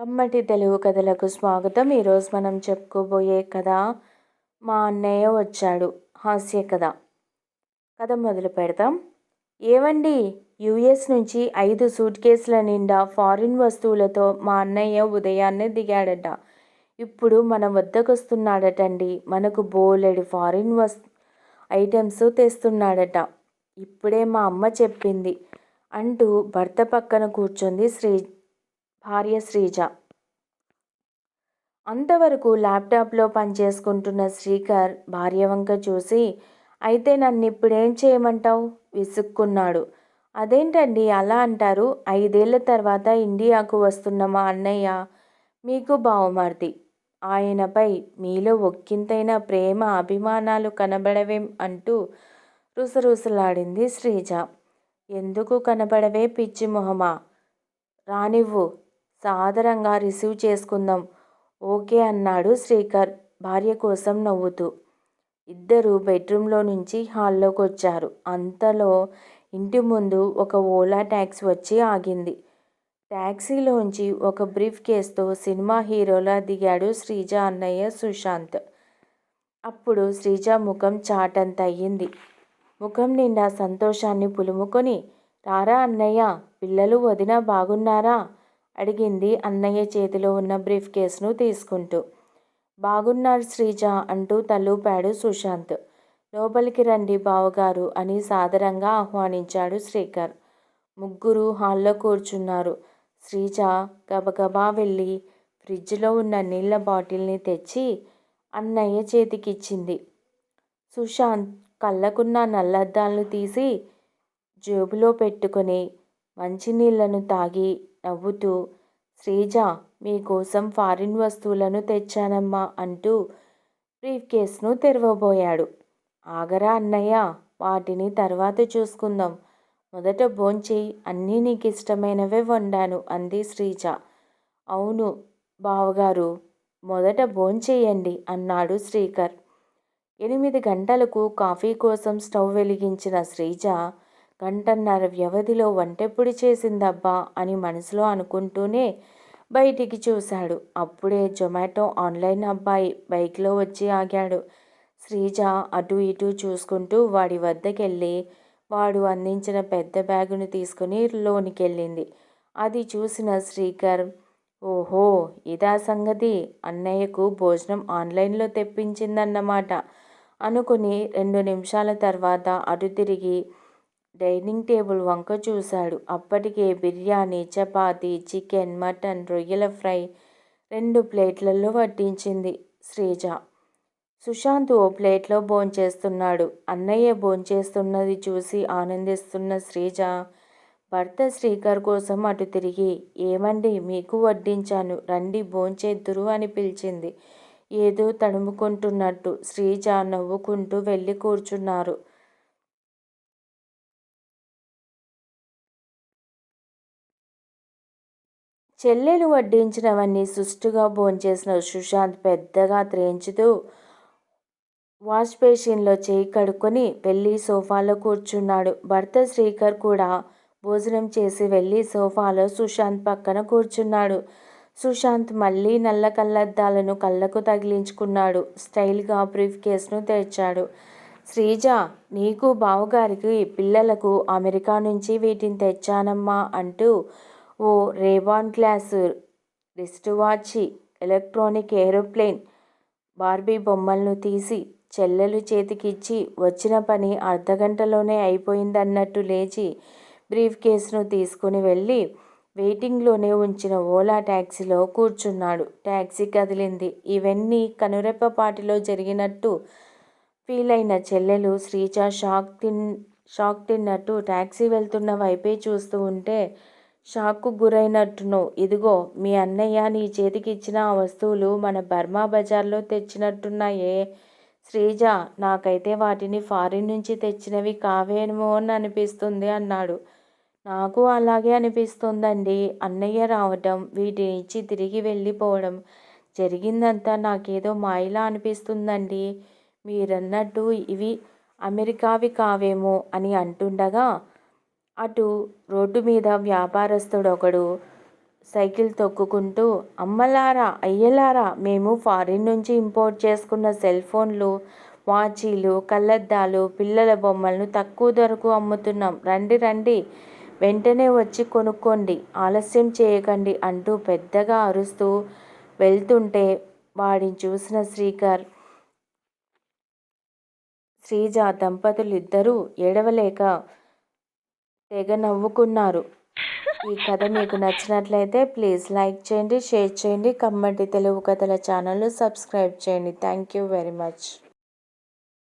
కమ్మటి తెలుగు కథలకు స్వాగతం. ఈరోజు మనం చెప్పుకోబోయే కథ మా అన్నయ్య వచ్చాడు. హాస్య కథ. కథ మొదలు పెడతాం. ఏవండి? యుఎస్ నుంచి ఐదు సూట్ కేసుల నిండా ఫారిన్ వస్తువులతో మా అన్నయ్య ఉదయాన్నే దిగాడట. ఇప్పుడు మన వద్దకొస్తున్నాడటండి. మనకు బోలెడు ఫారిన్ వస్ ఐటమ్స్ తెస్తున్నాడట. ఇప్పుడే మా అమ్మ చెప్పింది. అంటూ భర్త పక్కన కూర్చుంది శ్రీ భార్య శ్రీజ. అంతవరకు ల్యాప్టాప్లో పనిచేసుకుంటున్న శ్రీకర్ భార్య వంక చూసి అయితే నన్ను ఇప్పుడేం చేయమంటావు? విసుక్కున్నాడు. అదేంటండి అలా అంటారు? ఐదేళ్ళ తర్వాత ఇండియాకు వస్తున్న మా అన్నయ్య? మీకు బావమర్ది. ఆయనపై మీలో ఒక్కింతైన ప్రేమ అభిమానాలు కనబడవేం? అంటూ రుసరుసలాడింది శ్రీజ. ఎందుకు కనబడవే పిచ్చి మొహమా? రానివ్వు. సాదరంగా రిసీవ్ చేసుకుందాం. ఓకే అన్నాడు శ్రీకర్. భార్య కోసం నవ్వుతూ. ఇద్దరు బెడ్రూమ్లో నుంచి హాల్లోకి వచ్చారు అంతలో ఇంటి ముందు ఒక ఓలా ట్యాక్సీ వచ్చి ఆగింది. ట్యాక్సీలోంచి ఒక బ్రీఫ్ కేస్తో సినిమా హీరోలా దిగాడు శ్రీజ అన్నయ్య సుశాంత్. అప్పుడు శ్రీజ ముఖం చాటంత అయ్యింది ముఖం నిండా సంతోషాన్ని పులుముకొని రారా అన్నయ్య పిల్లలు వదిన బాగున్నారా? అడిగింది అన్నయ్య చేతిలో ఉన్న బ్రీఫ్ కేసును తీసుకుంటూ. బాగున్నారు శ్రీజ అంటూ తలూపాడు సుశాంత్. లోపలికి రండి బావగారు అని సాదరంగా ఆహ్వానించాడు శ్రీకర్. ముగ్గురు హాల్లో కూర్చున్నారు. శ్రీజ గబగబా వెళ్ళి ఫ్రిడ్జ్లో ఉన్న నీళ్ళ బాటిల్ని తెచ్చి అన్నయ్య చేతికిచ్చింది. సుశాంత్ కళ్ళకున్న నల్లద్దాలను తీసి జేబులో పెట్టుకొని మంచినీళ్ళను తాగి నవ్వుతూ శ్రీజ మీకోసం ఫారిన్ వస్తువులను తెచ్చానమ్మా అంటూ బ్రీఫ్ కేస్ను తెరవబోయాడు. ఆగరా అన్నయ్య వాటిని తర్వాత చూసుకుందాం. మొదట భోంచేయి అన్నీ నీకు ఇష్టమైనవే వండాను అంది శ్రీజ. అవును బావగారు మొదట భోంచేయండి అన్నాడు శ్రీకర్. ఎనిమిది గంటలకు కాఫీ కోసం స్టవ్ వెలిగించిన శ్రీజ గంటన్నర వ్యవధిలో వంటెప్పుడు చేసిందబ్బా అని మనసులో అనుకుంటూనే బయటికి చూశాడు. అప్పుడే జొమాటో ఆన్లైన్ అబ్బాయి బైక్లో వచ్చి ఆగాడు. శ్రీజ అటు ఇటు చూసుకుంటూ వాడి వద్దకెళ్ళి వాడు అందించిన పెద్ద బ్యాగును తీసుకుని లోనికెళ్ళింది. అది చూసిన శ్రీకర్ ఓహో ఇదా సంగతి? అన్నయ్యకు భోజనం ఆన్లైన్లో తెప్పించిందన్నమాట అనుకుని రెండు నిమిషాల తర్వాత అటు తిరిగి డైనింగ్ టేబుల్ వంక చూశాడు. అప్పటికే బిర్యానీ చపాతీ చికెన్ మటన్ రొయ్యల ఫ్రై రెండు ప్లేట్లలో వడ్డించింది శ్రీజ. సుశాంత్ ఓ ప్లేట్లో భోంచేస్తున్నాడు. అన్నయ్య భోంచేస్తున్నది చూసి ఆనందిస్తున్న శ్రీజ భర్త శ్రీకర్ కోసం అటు తిరిగి ఏమండి మీకు వడ్డించాను రండి భోంచేద్దురు అని పిలిచింది. ఏదో తడుముకుంటున్నట్టు శ్రీజ నవ్వుకుంటూ వెళ్ళి కూర్చున్నారు. చెల్లెలు వడ్డించినవన్నీ సుష్టుగా భోంచేసిన సుశాంత్ పెద్దగా త్రేంచుతూ వాష్ బేసిన్లో చేయి కడుక్కొని వెళ్ళి సోఫాలో కూర్చున్నాడు. భర్త శ్రీకర్ కూడా భోజనం చేసి వెళ్ళి సోఫాలో సుశాంత్ పక్కన కూర్చున్నాడు. సుశాంత్ మళ్ళీ నల్ల కళ్ళద్దాలను కళ్ళకు తగిలించుకున్నాడు. స్టైల్గా బ్రీఫ్ కేసును తెచ్చాడు శ్రీజ నీకు బావగారికి పిల్లలకు అమెరికా నుంచి వీటిని తెచ్చానమ్మా అంటూ ఓ Rayban glass wrist watch electronic aeroplane Barbie బొమ్మలను తీసి చెల్లెలు చేతికిచ్చి వచ్చిన పని అర్ధగంటలోనే అయిపోయిందన్నట్టు లేచి బ్రీఫ్ కేసును తీసుకుని వెళ్ళి వెయిటింగ్లోనే ఉంచిన ఓలా ట్యాక్సీలో కూర్చున్నాడు. ట్యాక్సీ కదిలింది. ఇవన్నీ కనురెప్పపాటిలో జరిగినట్టు ఫీల్ అయిన చెల్లెలు శ్రీజ షాక్ తిన్ షాక్ తిన్నట్టు ట్యాక్సీ వెళ్తున్న వైపే చూస్తూ ఉంటే షాక్కు గురైనట్టును ఇదిగో మీ అన్నయ్య నీ చేతికి ఇచ్చిన ఆ వస్తువులు మన బర్మా బజార్లో తెచ్చినట్టున్నాయే. శ్రీజ నాకైతే వాటిని ఫారిన్ నుంచి తెచ్చినవి కావేమో అని అనిపిస్తుంది అన్నాడు. నాకు అలాగే అనిపిస్తుందండి. అన్నయ్య రావడం వీటిని ఇచ్చి తిరిగి వెళ్ళిపోవడం జరిగిందంతా నాకేదో మాయలా అనిపిస్తుందండి. మీరన్నట్టు ఇవి అమెరికావి కావేమో అని అంటుండగా అటు రోడ్డు మీద వ్యాపారస్తుడొకడు సైకిల్ తొక్కుకుంటూ అమ్మలారా అయ్యలారా మేము ఫారిన్ నుంచి ఇంపోర్ట్ చేసుకున్న సెల్ ఫోన్లు వాచీలు కళ్ళద్దాలు పిల్లల బొమ్మలను తక్కువ ధరకు అమ్ముతున్నాం. రండి రండి. వెంటనే వచ్చి కొనుక్కోండి. ఆలస్యం చేయకండి అంటూ పెద్దగా అరుస్తూ వెళ్తుంటే వాడిని చూసిన శ్రీకర్ శ్రీజ దంపతులు ఇద్దరూ ఏడవలేక తెగ నవ్వుకున్నారు. ఈ కథ మీకు నచ్చినట్లయితే ప్లీజ్ లైక్ చేయండి షేర్ చేయండి కమ్మంటి తెలుగు కథల ఛానల్ సబ్స్క్రైబ్ చేయండి. Thank you very much.